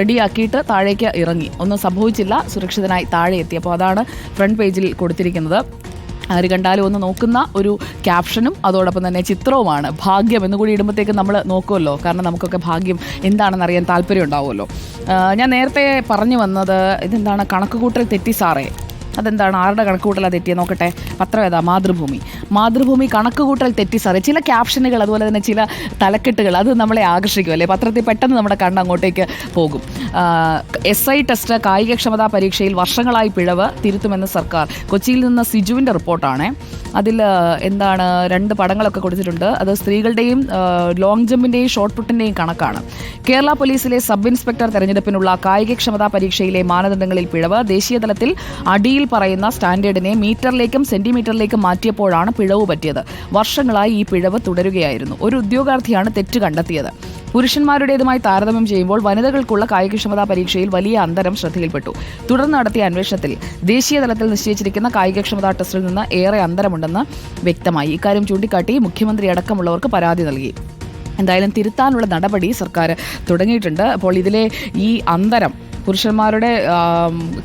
റെഡിയാക്കിയിട്ട് താഴേക്ക് ഇറങ്ങി. ഒന്നും സംഭവിച്ചില്ല. സുരക്ഷിതനായി താഴെ എത്തി അപ്പോൾ അതാണ് ഫ്രണ്ട് പേജിൽ കൊടുത്തിരിക്കുന്നത്. ആര് കണ്ടാലും ഒന്ന് നോക്കുന്ന ഒരു ക്യാപ്ഷനും അതോടൊപ്പം തന്നെ ചിത്രവുമാണ്. ഭാഗ്യം എന്നുകൂടി ഇടുമ്പോഴത്തേക്ക് നമ്മൾ നോക്കുമല്ലോ കാരണം നമുക്കൊക്കെ ഭാഗ്യം എന്താണെന്ന് അറിയാൻ താല്പര്യം ഉണ്ടാവുമല്ലോ. ഞാൻ നേരത്തെ പറഞ്ഞു വന്നത് ഇതെന്താണ്? കണക്കുകൂട്ടൽ തെറ്റി സാറേ. അതെന്താണ്? ആരുടെ കണക്കുകൂട്ടലാണ് തെറ്റിയത് നോക്കട്ടെ. പത്രം ഏതാ മാതൃഭൂമി. മാതൃഭൂമി കണക്കുകൂട്ടൽ തെറ്റി സാറേ. ചില ക്യാപ്ഷനുകൾ അതുപോലെ തന്നെ ചില തലക്കെട്ടുകൾ അത് നമ്മളെ ആകർഷിക്കും അല്ലേ? പത്രത്തിൽ പെട്ടെന്ന് നമ്മുടെ കണ്ണ് അങ്ങോട്ടേക്ക് പോകും. എസ് ഐ ടെസ്റ്റ് കായികക്ഷമതാ പരീക്ഷയിൽ വർഷങ്ങളായി പിഴവ് തിരുത്തുമെന്ന് സർക്കാർ. കൊച്ചിയിൽ നിന്ന് സിജുവിന്റെ റിപ്പോർട്ടാണ്. അതിൽ എന്താണ് രണ്ട് പടങ്ങളൊക്കെ കൊടുത്തിട്ടുണ്ട്. അത് സ്ത്രീകളുടെയും ലോങ് ജമ്പിന്റെയും ഷോർട്ട് പുട്ടിന്റെയും കണക്കാണ്. കേരള പോലീസിലെ സബ് ഇൻസ്പെക്ടർ തെരഞ്ഞെടുപ്പിനുള്ള കായികക്ഷമതാ പരീക്ഷയിലെ മാനദണ്ഡങ്ങളിൽ പിഴവ് ദേശീയ തലത്തിൽ അടിയിൽ പറയുന്ന സ്റ്റാൻഡേർഡിനെ മീറ്ററിലേക്കും സെന്റിമീറ്ററിലേക്കും മാറ്റിയപ്പോഴാണ് പിഴവ് പറ്റിയത്. വർഷങ്ങളായി ഈ പിഴവ് തുടരുകയായിരുന്നു. ഒരു ഉദ്യോഗാർത്ഥിയാണ് തെറ്റ് കണ്ടെത്തിയത്. പുരുഷന്മാരുടേതുമായി താരതമ്യം ചെയ്യുമ്പോൾ വനിതകൾക്കുള്ള കായികക്ഷമതാ പരീക്ഷയിൽ വലിയ അന്തരം ശ്രദ്ധയിൽപ്പെട്ടു. തുടർന്ന് നടത്തിയ അന്വേഷണത്തിൽ ദേശീയ തലത്തിൽ നിശ്ചയിച്ചിരിക്കുന്ന കായികക്ഷമതാ ടെസ്റ്റിൽ നിന്ന് ഏറെ അന്തരമുണ്ടെന്ന് വ്യക്തമായി. ഇക്കാര്യം ചൂണ്ടിക്കാട്ടി മുഖ്യമന്ത്രി അടക്കമുള്ളവർക്ക് പരാതി നൽകി. എന്തായാലും തിരുത്താനുള്ള നടപടി സർക്കാർ തുടങ്ങിയിട്ടുണ്ട്. അപ്പോൾ ഇതിലെ ഈ അന്തരം പുരുഷന്മാരുടെ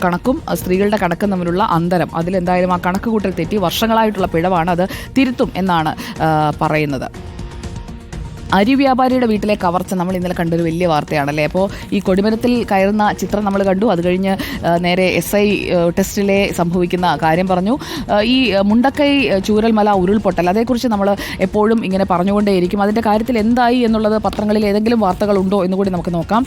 കണക്കും സ്ത്രീകളുടെ കണക്കും തമ്മിലുള്ള അന്തരം അതിലെന്തായാലും ആ കണക്ക് കൂട്ടൽ തെറ്റി വർഷങ്ങളായിട്ടുള്ള പിഴവാണ് അത് തിരുത്തും എന്നാണ് പറയുന്നത്. അരി വ്യാപാരിയുടെ വീട്ടിലെ കവർച്ച നമ്മൾ ഇന്നലെ കണ്ടൊരു വലിയ വാർത്തയാണല്ലേ? അപ്പോൾ ഈ കൊടിമരത്തിൽ കയറുന്ന ചിത്രം നമ്മൾ കണ്ടു. അത് കഴിഞ്ഞ് നേരെ എസ് ഐ ടെസ്റ്റിലെ സംഭവിക്കുന്ന കാര്യം പറഞ്ഞു. ഈ മുണ്ടക്കൈ ചൂരൽമല ഉരുൾപൊട്ടൽ അതേക്കുറിച്ച് നമ്മൾ എപ്പോഴും ഇങ്ങനെ പറഞ്ഞുകൊണ്ടേയിരിക്കും. അതിന്റെ കാര്യത്തിൽ എന്തായി എന്നുള്ളത് പത്രങ്ങളിൽ ഏതെങ്കിലും വാർത്തകളുണ്ടോ എന്ന് കൂടി നമുക്ക് നോക്കാം.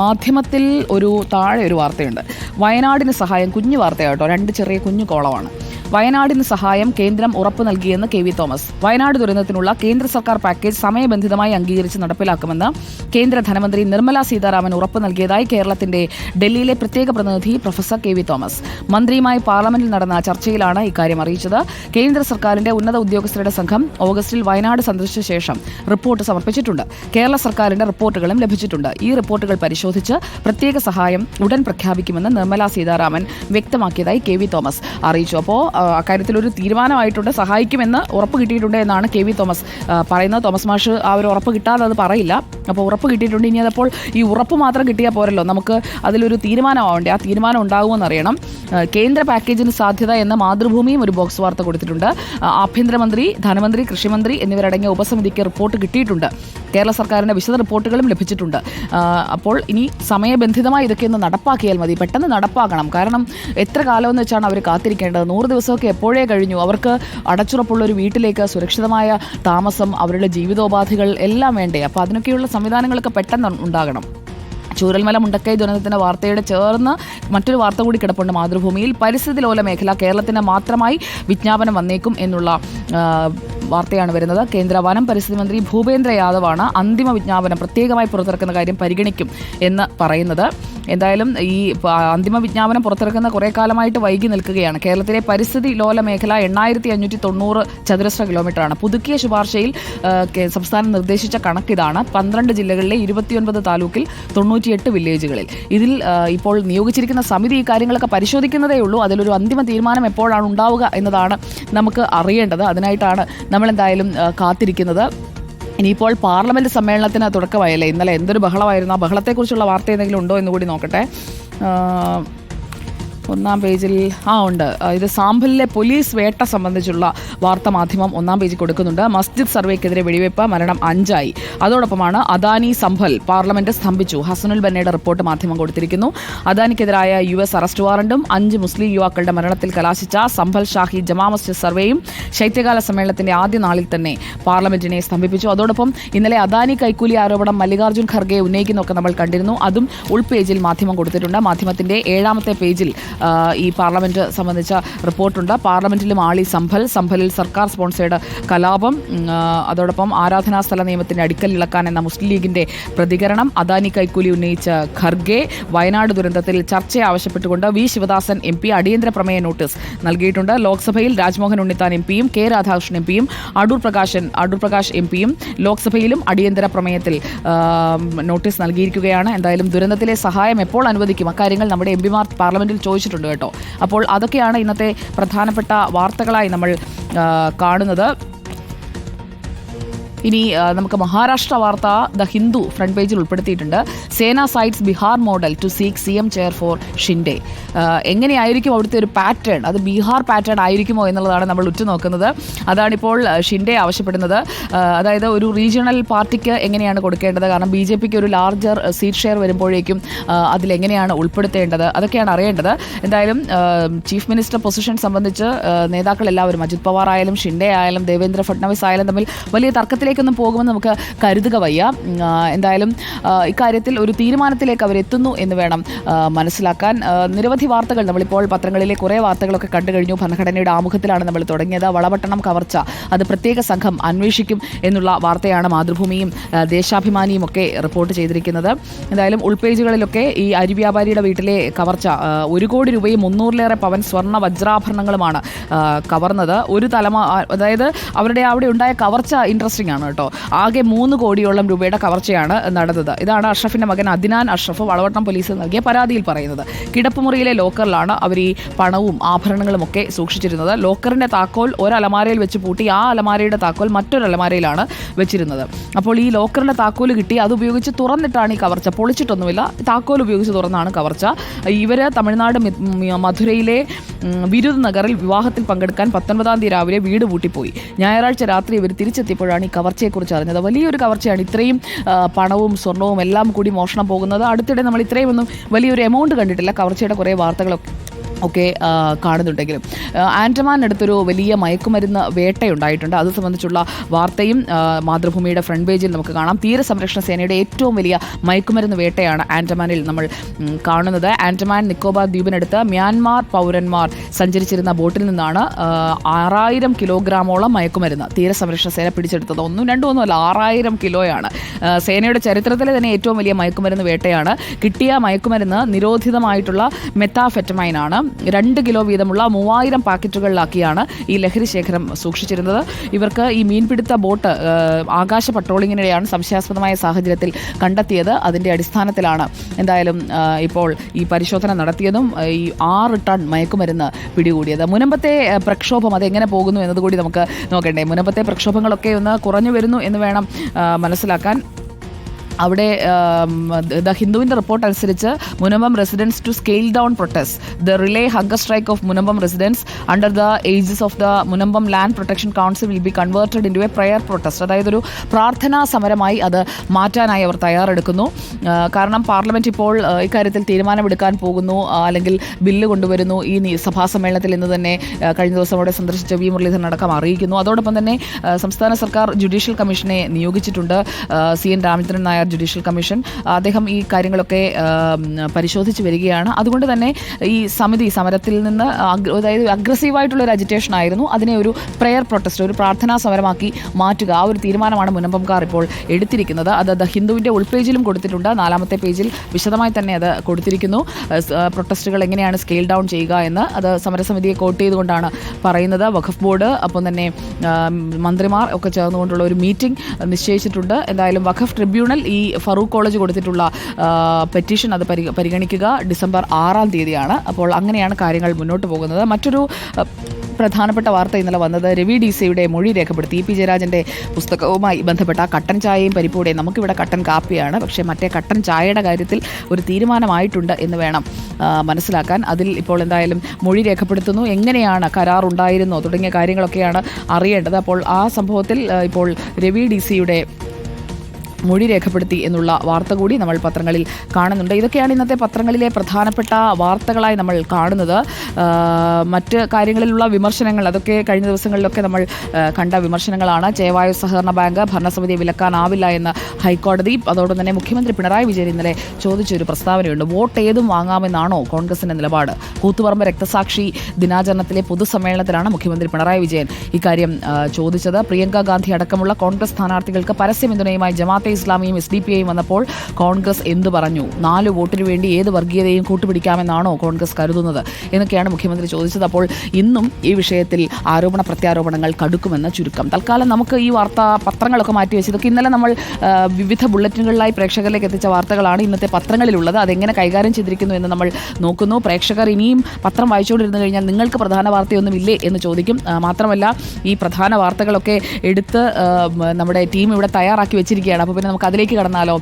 മാധ്യമത്തിൽ ഒരു താഴെ ഒരു വാർത്തയുണ്ട്. വയനാടിന് സഹായം കുഞ്ഞു വാർത്തയാട്ടോ രണ്ട് ചെറിയ കുഞ്ഞു കോളമാണ്. വയനാടിന് സഹായം കേന്ദ്രം ഉറപ്പു നൽകിയെന്ന് കെ വി തോമസ്. വയനാട് ദുരന്തത്തിനുള്ള കേന്ദ്ര സർക്കാർ പാക്കേജ് സമയബന്ധിതമായി അംഗീകരിച്ച് നടപ്പിലാക്കുമെന്ന് കേന്ദ്ര ധനമന്ത്രി നിർമ്മല സീതാരാമൻ ഉറപ്പു നൽകിയതായി കേരളത്തിന്റെ ഡൽഹിയിലെ പ്രത്യേക പ്രതിനിധി പ്രൊഫസർ കെ വി തോമസ്. മന്ത്രിയുമായി പാർലമെന്റിൽ നടന്ന ചർച്ചയിലാണ് ഇക്കാര്യം അറിയിച്ചത്. കേന്ദ്ര സർക്കാരിന്റെ ഉന്നത ഉദ്യോഗസ്ഥരുടെ സംഘം ഓഗസ്റ്റിൽ വയനാട് സന്ദർശിച്ച ശേഷം റിപ്പോർട്ട് സമർപ്പിച്ചിട്ടുണ്ട്. കേരള സർക്കാരിന്റെ റിപ്പോർട്ടുകളും ലഭിച്ചിട്ടുണ്ട്. ഈ റിപ്പോർട്ടുകൾ പരിശോധിച്ച് പ്രത്യേക സഹായം ഉടൻ പ്രഖ്യാപിക്കുമെന്ന് നിർമ്മല സീതാരാമൻ വ്യക്തമാക്കിയതായി കെ വി തോമസ് അറിയിച്ചു. അപ്പോൾ അക്കാര്യത്തിൽ ഒരു തീരുമാനമായിട്ടുണ്ട്. സഹായിക്കുമെന്ന് ഉറപ്പ് കിട്ടിയിട്ടുണ്ട് എന്നാണ് കെ വി തോമസ് പറയുന്നത്. തോമസ് മാഷ് ഒരു ഉറപ്പ് കിട്ടാതെ അത് പറയില്ല. അപ്പോൾ ഉറപ്പ് കിട്ടിയിട്ടുണ്ട്. ഇനി അതപ്പോൾ ഈ ഉറപ്പ് മാത്രം കിട്ടിയാൽ പോരല്ലോ. നമുക്ക് അതിലൊരു തീരുമാനമാവണ്ടേ? ആ തീരുമാനം ഉണ്ടാകുമെന്ന് അറിയണം കേന്ദ്ര പാക്കേജിന് സാധ്യത എന്ന മാതൃഭൂമിയും ഒരു ബോക്സ് വാർത്ത കൊടുത്തിട്ടുണ്ട്. ആഭ്യന്തരമന്ത്രി ധനമന്ത്രി കൃഷിമന്ത്രി എന്നിവരടങ്ങിയ ഉപസമിതിക്ക് റിപ്പോർട്ട് കിട്ടിയിട്ടുണ്ട്. കേരള സർക്കാരിന്റെ വിശദ റിപ്പോർട്ടുകളും ലഭിച്ചിട്ടുണ്ട്. അപ്പോൾ ഇനി സമയബന്ധിതമായി ഇതൊക്കെ ഒന്ന് നടപ്പാക്കിയാൽ മതി. പെട്ടെന്ന് നടപ്പാക്കണം. കാരണം എത്ര കാലമെന്ന് വെച്ചാണ് അവർ കാത്തിരിക്കേണ്ടത്? നൂറ് ദിവസമൊക്കെ എപ്പോഴേ കഴിഞ്ഞു? അവർക്ക് അടച്ചുറപ്പുള്ള ഒരു വീട്ടിലേക്ക് സുരക്ഷിതമായ താമസം അവരുടെ ജീവിതോപാധികൾ എല്ലാം വേണ്ടേ? അപ്പോൾ അതിനൊക്കെയുള്ള സംവിധാനങ്ങളൊക്കെ പെട്ടെന്ന് ഉണ്ടാകണം. ചൂരൽമല മുണ്ടക്കൈ ദുരന്തത്തിന്റെ വാർത്തയുടെ ചേർന്ന് മറ്റൊരു വാർത്ത കൂടി കിടപ്പുണ്ട് മാതൃഭൂമിയിൽ. പരിസ്ഥിതി ലോല മേഖല കേരളത്തിന് മാത്രമായി വിജ്ഞാപനം വന്നേക്കും എന്നുള്ള വാർത്തയാണ് വരുന്നത്. കേന്ദ്ര വനം പരിസ്ഥിതി മന്ത്രി ഭൂപേന്ദ്ര യാദവാണ് അന്തിമ വിജ്ഞാപനം പ്രത്യേകമായി പുറത്തിറക്കുന്ന കാര്യം പരിഗണിക്കും എന്ന് പറയുന്നത്. എന്തായാലും ഈ അന്തിമ വിജ്ഞാപനം പുറത്തിറക്കുന്ന കുറേ കാലമായിട്ട് വൈകി നിൽക്കുകയാണ്. കേരളത്തിലെ പരിസ്ഥിതി ലോല മേഖല എണ്ണായിരത്തി അഞ്ഞൂറ്റി തൊണ്ണൂറ് ചതുരശ്ര കിലോമീറ്ററാണ്. പുതുക്കിയ ശുപാർശയിൽ സംസ്ഥാനം നിർദ്ദേശിച്ച കണക്കിതാണ്. പന്ത്രണ്ട് ജില്ലകളിലെ ഇരുപത്തിയൊൻപത് താലൂക്കിൽ തൊണ്ണൂറ്റിയെട്ട് വില്ലേജുകളിൽ. ഇതിൽ ഇപ്പോൾ നിയോഗിച്ചിരിക്കുന്ന സമിതി ഈ കാര്യങ്ങളൊക്കെ പരിശോധിക്കുന്നതേ ഉള്ളൂ. അതിലൊരു അന്തിമ തീരുമാനം എപ്പോഴാണ് ഉണ്ടാവുക എന്നതാണ് നമുക്ക് അറിയേണ്ടത്. അതിനായിട്ടാണ് നമ്മളെന്തായാലും കാത്തിരിക്കുന്നത്. ഇനിയിപ്പോൾ പാർലമെന്റ് സമ്മേളനത്തിന് തുടക്കമായല്ലേ? ഇന്നലെ എന്തൊരു ബഹളമായിരുന്നു? ആ ബഹളത്തെക്കുറിച്ചുള്ള വാർത്ത എന്തെങ്കിലും ഉണ്ടോ എന്ന് കൂടി നോക്കട്ടെ. ഒന്നാം പേജിൽ ആ ഉണ്ട്. ഇത് സാമ്പലിലെ പോലീസ് വേട്ട സംബന്ധിച്ചുള്ള വാർത്ത മാധ്യമം ഒന്നാം പേജിൽ കൊടുക്കുന്നുണ്ട്. മസ്ജിദ് സർവേക്കെതിരെ വെടിവെപ്പ് മരണം അഞ്ചായി. അതോടൊപ്പമാണ് അദാനി സംഭൽ പാർലമെന്റ് സ്തംഭിച്ചു. ഹസനുൽ ബന്നയുടെ റിപ്പോർട്ട് മാധ്യമം കൊടുത്തിരിക്കുന്നു. അദാനിക്കെതിരായ യു എസ് അറസ്റ്റ് വാറണ്ടും അഞ്ച് മുസ്ലിം യുവാക്കളുടെ മരണത്തിൽ കലാശിച്ച സംഭൽ ഷാഹി ജമാ മസ്ജിദ് സർവേയും ശൈത്യകാല സമ്മേളനത്തിന്റെ ആദ്യ നാളിൽ തന്നെ പാർലമെന്റിനെ സ്തംഭിപ്പിച്ചു. അതോടൊപ്പം ഇന്നലെ അദാനി കൈക്കൂലി ആരോപണം മല്ലികാർജുൻ ഖർഗെ ഉന്നയിക്കുന്നൊക്കെ നമ്മൾ കണ്ടിരുന്നു. അതും ഉൾപേജിൽ മാധ്യമം കൊടുത്തിട്ടുണ്ട്. മാധ്യമത്തിന്റെ ഏഴാമത്തെ പേജിൽ ഈ പാർലമെന്റ് സംബന്ധിച്ച റിപ്പോർട്ടുണ്ട്. പാർലമെന്റിലും ആളി സംഭൽ. സംഭലിൽ സർക്കാർ സ്പോൺസേഡ് കലാപം. അതോടൊപ്പം ആരാധനാ സ്ഥല നിയമത്തിന്റെ അടിക്കലിളക്കാൻ എന്ന മുസ്ലിം ലീഗിന്റെ പ്രതികരണം. അദാനി കൈക്കൂലി ഉന്നയിച്ച ഖർഗെ വയനാട് ദുരന്തത്തിൽ ചർച്ച ആവശ്യപ്പെട്ടുകൊണ്ട് വി ശിവദാസൻ എം പി അടിയന്തര പ്രമേയ നോട്ടീസ് നൽകിയിട്ടുണ്ട്. ലോക്സഭയിൽ രാജ്മോഹൻ ഉണ്ണിത്താൻ എം പിയും കെ രാധാകൃഷ്ണൻ എം പിയും അടൂർ പ്രകാശൻ അടൂർ പ്രകാശ് എം പിയും ലോക്സഭയിലും അടിയന്തര പ്രമേയത്തിൽ നോട്ടീസ് നൽകിയിരിക്കുകയാണ്. എന്തായാലും ദുരന്തത്തിലെ സഹായം എപ്പോൾ അനുവദിക്കും? അക്കാര്യങ്ങൾ നമ്മുടെ എം പിമാർ പാർലമെന്റിൽ ചോദിച്ചിട്ടുണ്ട് കേട്ടോ. അപ്പോൾ അതൊക്കെയാണ് ഇന്നത്തെ പ്രധാനപ്പെട്ട വാർത്തകളായി നമ്മൾ കാണുന്നത്. ഇനി നമുക്ക് മഹാരാഷ്ട്ര വാർത്ത ദ ഹിന്ദു ഫ്രണ്ട് പേജിൽ ഉൾപ്പെടുത്തിയിട്ടുണ്ട്. Sena sights Bihar model to seek C M chair for Shinde. എങ്ങനെയായിരിക്കും അവിടുത്തെ ഒരു പാറ്റേൺ? അത് ബീഹാർ പാറ്റേൺ ആയിരിക്കുമോ എന്നുള്ളതാണ് നമ്മൾ ഉറ്റുനോക്കുന്നത്. അതാണിപ്പോൾ ഷിൻഡേ ആവശ്യപ്പെടുന്നത്. അതായത് ഒരു റീജിയണൽ പാർട്ടിക്ക് എങ്ങനെയാണ് കൊടുക്കേണ്ടത്? കാരണം ബി ജെ പിക്ക് ഒരു ലാർജർ സീറ്റ് ഷെയർ വരുമ്പോഴേക്കും അതിലെങ്ങനെയാണ് ഉൾപ്പെടുത്തേണ്ടത്? അതൊക്കെയാണ് അറിയേണ്ടത്. എന്തായാലും ചീഫ് മിനിസ്റ്റർ പൊസിഷൻ സംബന്ധിച്ച് നേതാക്കൾ എല്ലാവരും അജിത് പവാർ ആയാലും ഷിൻഡേ ആയാലും ദേവേന്ദ്ര ഫഡ്നാവിസ് ആയാലും തമ്മിൽ വലിയ തർക്കത്തിലേക്ക് ഘട്ടത്തിലേക്കൊന്നും പോകുമെന്ന് നമുക്ക് കരുതുക വയ്യ. എന്തായാലും ഇക്കാര്യത്തിൽ ഒരു തീരുമാനത്തിലേക്ക് അവരെത്തുന്നു എന്ന് വേണം മനസ്സിലാക്കാൻ. നിരവധി വാർത്തകൾ നമ്മളിപ്പോൾ പത്രങ്ങളിലെ കുറേ വാർത്തകളൊക്കെ കണ്ടു കഴിഞ്ഞു. ഭരണഘടനയുടെ ആമുഖത്തിലാണ് നമ്മൾ തുടങ്ങിയത്. വളപട്ടണം കവർച്ച അത് പ്രത്യേക സംഘം അന്വേഷിക്കും എന്നുള്ള വാർത്തയാണ് മാതൃഭൂമിയും ദേശാഭിമാനിയും ഒക്കെ റിപ്പോർട്ട് ചെയ്തിരിക്കുന്നത്. എന്തായാലും ഉൾപേജുകളിലൊക്കെ ഈ അരി വ്യാപാരിയുടെ വീട്ടിലെ കവർച്ച ഒരു കോടി രൂപയും മുന്നൂറിലേറെ പവൻ സ്വർണ വജ്രാഭരണങ്ങളുമാണ് കവർന്നത്. ഒരു തലമ അതായത് അവരുടെ അവിടെ ഉണ്ടായ കവർച്ച ഇൻട്രസ്റ്റിംഗ് ആണ്. കേട്ടോ. ആകെ മൂന്ന് കോടിയോളം രൂപയുടെ കവർച്ചയാണ് നടന്നത്. ഇതാണ് അഷ്റഫിന്റെ മകൻ അദിനാൻ അഷ്റഫ് വളവട്ടം പോലീസിൽ നൽകിയ പരാതിയിൽ പറയുന്നത്. കിടപ്പുമുറിയിലെ ലോക്കറിലാണ് അവർ ഈ പണവും ആഭരണങ്ങളും ഒക്കെ സൂക്ഷിച്ചിരുന്നത്. ലോക്കറിന്റെ താക്കോൽ ഒരു അലമാരയിൽ വെച്ച് പൂട്ടി ആ അലമാരയുടെ താക്കോൽ മറ്റൊരു അലമാരയിലാണ് വെച്ചിരുന്നത്. അപ്പോൾ ഈ ലോക്കറിന്റെ താക്കോൽ കിട്ടി. അത് ഉപയോഗിച്ച് തുറന്നിട്ടാണ് ഈ കവർച്ച. പൊളിച്ചിട്ടൊന്നുമില്ല. താക്കോൽ ഉപയോഗിച്ച് തുറന്നാണ് കവർച്ച. ഇവർ തമിഴ്നാട് മധുരയിലെ വിരുദ് നഗറിൽ വിവാഹത്തിൽ പങ്കെടുക്കാൻ പത്തൊൻപതാം തീയതി രാവിലെ വീട് പൂട്ടിപ്പോയി. ഞായറാഴ്ച രാത്രി ഇവർ തിരിച്ചെത്തിയപ്പോഴാണ് ഈ കവർച്ചയെക്കുറിച്ച് അറിഞ്ഞത്. വലിയൊരു കവർച്ചയാണ് ഇത്രയും പണവും സ്വർണവും എല്ലാം കൂടി മോഷണം പോകുന്നത്. അടുത്തിടെ നമ്മൾ ഇത്രയും ഒന്നും വലിയൊരു എമൗണ്ട് കണ്ടിട്ടില്ല. കവർച്ചയുടെ കുറേ വാർത്തകളൊക്കെ. ഒക്കെ കാണുന്നുണ്ടെങ്കിലും. ആൻഡമാനടുത്തൊരു വലിയ മയക്കുമരുന്ന് വേട്ടയുണ്ടായിട്ടുണ്ട്. അത് സംബന്ധിച്ചുള്ള വാർത്തയും മാതൃഭൂമിയുടെ ഫ്രണ്ട് പേജിൽ നമുക്ക് കാണാം. തീരസംരക്ഷണ സേനയുടെ ഏറ്റവും വലിയ മയക്കുമരുന്ന് വേട്ടയാണ് ആൻഡമാനിൽ നമ്മൾ കാണുന്നത്. ആൻഡമാൻ നിക്കോബാർ ദ്വീപിനടുത്ത് മ്യാൻമാർ പൗരന്മാർ സഞ്ചരിച്ചിരുന്ന ബോട്ടിൽ നിന്നാണ് ആറായിരം കിലോഗ്രാമോളം മയക്കുമരുന്ന് തീരസംരക്ഷണ സേന പിടിച്ചെടുത്തത്. ഒന്നും രണ്ടും ഒന്നുമല്ല ആറായിരം കിലോയാണ്. സേനയുടെ ചരിത്രത്തിലെ തന്നെ ഏറ്റവും വലിയ മയക്കുമരുന്ന് വേട്ടയാണ്. കിട്ടിയ മയക്കുമരുന്ന് നിരോധിതമായിട്ടുള്ള മെത്താഫെറ്റമൈൻ ആണ് രണ്ട് കിലോ വീതമുള്ള മൂവായിരം പാക്കറ്റുകളിലാക്കിയാണ് ഈ ലഹരി ശേഖരം സൂക്ഷിച്ചിരുന്നത്. ഇവർക്ക് ഈ മീൻപിടുത്ത ബോട്ട് ആകാശ പട്രോളിങ്ങിനിടെയാണ് സംശയാസ്പദമായ സാഹചര്യത്തിൽ കണ്ടെത്തിയത്. അതിന്റെ അടിസ്ഥാനത്തിലാണ് എന്തായാലും ഇപ്പോൾ ഈ പരിശോധന നടത്തിയതും ഈ ആറ് ടൺ മയക്കുമരുന്ന് പിടികൂടിയത്. മുനമ്പത്തെ പ്രക്ഷോഭം അതെങ്ങനെ പോകുന്നു എന്നതുകൂടി നമുക്ക് നോക്കണ്ടേ. മുനമ്പത്തെ പ്രക്ഷോഭങ്ങളൊക്കെ ഒന്ന് കുറഞ്ഞു വരുന്നു എന്ന് വേണം മനസ്സിലാക്കാൻ. അവിടെ ദ ഹിന്ദുവിന്റെ റിപ്പോർട്ട് അനുസരിച്ച് Munambam residents to scale down protest the relay hunger strike of Munambam residents under the aegis of the Munambam land protection council will be converted into a prayer protest അതായത് ഒരു പ്രാർത്ഥനാ സമരമായി അത് മാറ്റാനായി അവർ തയ്യാറെടുക്കുന്നു. കാരണം parliament ഇപ്പോൾ ഇക്കാര്യത്തിൽ തീരുമാനമെടുക്കാൻ പോകുന്നു. അല്ലെങ്കിൽ ബില്ല് കൊണ്ടുവരുന്നു. ഈ സഭാ സമ്മേളനത്തിൽ ഇന്ന് തന്നെ കഴിഞ്ഞ ദിവസം അവിടെ സന്ദർശിച്ച വി മുരളീധരൻ അടക്കം അറിയിക്കുന്നു. അതോടൊപ്പം തന്നെ സംസ്ഥാന സർക്കാർ ജുഡീഷ്യൽ കമ്മീഷനെ നിയോഗിച്ചിട്ടുണ്ട്. C N Ramachandran Nair judicial commission അദ്ദേഹം ഈ കാര്യങ്ങളൊക്കെ പരിശോധിച്ച് വരികയാണ്. അതുകൊണ്ട് തന്നെ ഈ സമിതി സമരത്തിൽ നിന്ന് അതായത് അഗ്രസീവായിട്ടുള്ള ഒരു അജിറ്റേഷൻ ആയിരുന്നു. അതിനെ ഒരു പ്രെയർ പ്രൊട്ടസ്റ്റ് ഒരു പ്രാർത്ഥനാ സമരമാക്കി മാറ്റുക. ആ ഒരു തീരുമാനമാണ് മുനമ്പംകാർ ഇപ്പോൾ എടുത്തിരിക്കുന്നത്. അത് ദ ഹിന്ദുവിന്റെ ഉൾപേജിലും കൊടുത്തിട്ടുണ്ട്. നാലാമത്തെ പേജിൽ വിശദമായി തന്നെ അത് കൊടുത്തിരിക്കുന്നു. പ്രൊട്ടസ്റ്റുകൾ എങ്ങനെയാണ് സ്കെയിൽ ഡൗൺ ചെയ്യുക എന്ന് അത് സമരസമിതിയെ കോട്ട് ചെയ്തുകൊണ്ടാണ് പറയുന്നത്. വഖഫ് ബോർഡ് അപ്പം തന്നെ മന്ത്രിമാർ ഒക്കെ ചേർന്നുകൊണ്ടുള്ള ഒരു മീറ്റിംഗ് നിശ്ചയിച്ചിട്ടുണ്ട്. എന്തായാലും വഖഫ് ട്രിബ്യൂണൽ ഈ ഫറൂഖ് കോളേജ് കൊടുത്തിട്ടുള്ള പെറ്റീഷൻ അത് പരി പരിഗണിക്കുക ഡിസംബർ ആറാം തീയതിയാണ്. അപ്പോൾ അങ്ങനെയാണ് കാര്യങ്ങൾ മുന്നോട്ട് പോകുന്നത്. മറ്റൊരു പ്രധാനപ്പെട്ട വാർത്ത ഇന്നലെ വന്നത് രവി ഡി സിയുടെ മൊഴി രേഖപ്പെടുത്തി. പി. ജയരാജന്റെ പുസ്തകവുമായി ബന്ധപ്പെട്ട കട്ടൻ ചായയും പരിപ്പൂടെയും നമുക്കിവിടെ കട്ടൻ കാപ്പിയാണ്. പക്ഷേ മറ്റേ കട്ടൻ ചായയുടെ കാര്യത്തിൽ ഒരു തീരുമാനമായിട്ടുണ്ട് എന്ന് വേണം മനസ്സിലാക്കാൻ. അതിൽ ഇപ്പോൾ എന്തായാലും മൊഴി രേഖപ്പെടുത്തുന്നു. എങ്ങനെയാണ് കരാർ ഉണ്ടായിരുന്നോ തുടങ്ങിയ കാര്യങ്ങളൊക്കെയാണ് അറിയേണ്ടത്. അപ്പോൾ ആ സംഭവത്തിൽ ഇപ്പോൾ രവി ഡി സിയുടെ മൊഴി രേഖപ്പെടുത്തി എന്നുള്ള വാർത്ത കൂടി നമ്മൾ പത്രങ്ങളിൽ കാണുന്നുണ്ട്. ഇതൊക്കെയാണ് ഇന്നത്തെ പത്രങ്ങളിലെ പ്രധാനപ്പെട്ട വാർത്തകളായി നമ്മൾ കാണുന്നത്. മറ്റ് കാര്യങ്ങളിലുള്ള വിമർശനങ്ങൾ അതൊക്കെ കഴിഞ്ഞ ദിവസങ്ങളിലൊക്കെ നമ്മൾ കണ്ട വിമർശനങ്ങളാണ്. ചേവായു സഹകരണ ബാങ്ക് ഭരണസമിതിയെ വിലക്കാനാവില്ല എന്ന് ഹൈക്കോടതി അതോടൊപ്പം തന്നെ മുഖ്യമന്ത്രി പിണറായി വിജയൻ ഇന്നലെ ചോദിച്ചൊരു പ്രസ്താവനയുണ്ട്. വോട്ട് ഏതും വാങ്ങാമെന്നാണോ കോൺഗ്രസിന്റെ നിലപാട്? കൂത്തുപറമ്പ് രക്തസാക്ഷി ദിനാചരണത്തിലെ പൊതുസമ്മേളനത്തിലാണ് മുഖ്യമന്ത്രി പിണറായി വിജയൻ ഇക്കാര്യം ചോദിച്ചത്. പ്രിയങ്ക ഗാന്ധി അടക്കമുള്ള കോൺഗ്രസ് സ്ഥാനാർത്ഥികൾക്ക് പരസ്യ പിന്തുണയുമായി ജമാഅത്തെ ഇസ്ലാമിയും എസ് ഡി പി ഐയും വന്നപ്പോൾ കോൺഗ്രസ് എന്തു പറഞ്ഞു? നാല് വോട്ടിന് വേണ്ടി ഏത് വർഗീയതയും കൂട്ടുപിടിക്കാമെന്നാണോ കോൺഗ്രസ് കരുതുന്നത്? എന്നൊക്കെയാണ് മുഖ്യമന്ത്രി ചോദിച്ചത്. അപ്പോൾ ഇന്നും ഈ വിഷയത്തിൽ ആരോപണ പ്രത്യാരോപണങ്ങൾ കടുക്കുമെന്ന് ചുരുക്കം. തൽക്കാലം നമുക്ക് ഈ വാർത്താ പത്രങ്ങളൊക്കെ മാറ്റി വെച്ച് ഇതൊക്കെ ഇന്നലെ നമ്മൾ വിവിധ ബുള്ളറ്റിനുകളിലായി പ്രേക്ഷകരിലേക്ക് എത്തിച്ച വാർത്തകളാണ് ഇന്നത്തെ പത്രങ്ങളിലുള്ളത്. അതെങ്ങനെ കൈകാര്യം ചെയ്തിരിക്കുന്നു എന്ന് നമ്മൾ നോക്കുന്നു. പ്രേക്ഷകർ ഇനിയും പത്രം വായിച്ചുകൊണ്ടിരുന്നു കഴിഞ്ഞാൽ നിങ്ങൾക്ക് പ്രധാന വാർത്തയൊന്നും ഇല്ലേ എന്ന് ചോദിക്കും. മാത്രമല്ല ഈ പ്രധാന വാർത്തകളൊക്കെ എടുത്ത് നമ്മുടെ ടീം ഇവിടെ തയ്യാറാക്കി വെച്ചിരിക്കുകയാണ്. അപ്പോൾ പിന്നെ നമുക്ക് അതിലേക്ക് കടന്നാലോ?